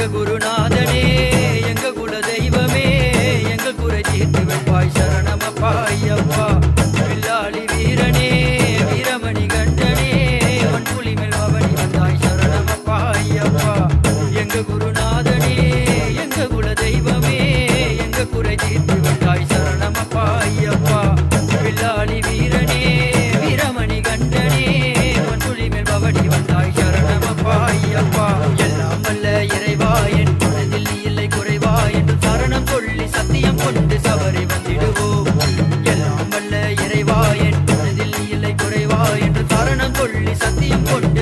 எங்க குருநாதனே எங்க குல தெய்வமே எங்க குறை தீர்த்து வைப்பாய் சரணமப்பா ஐயப்பா. வில்லாளி வீரனே வீரமணி கண்டனே உன் புலி மேல் பவனி வந்தாய் சரணமப்பா ஐயப்பா. எங்க குருநாதனே எங்க குல தெய்வமே எங்க குறை தீர்த்து கொண்டு சபரி வந்திடுவோம். எல்லாம் வல்ல இறைவா என் மனதில் இல்லை குறைவா என்று காரணம் சொல்லி சத்தியம் கொண்டு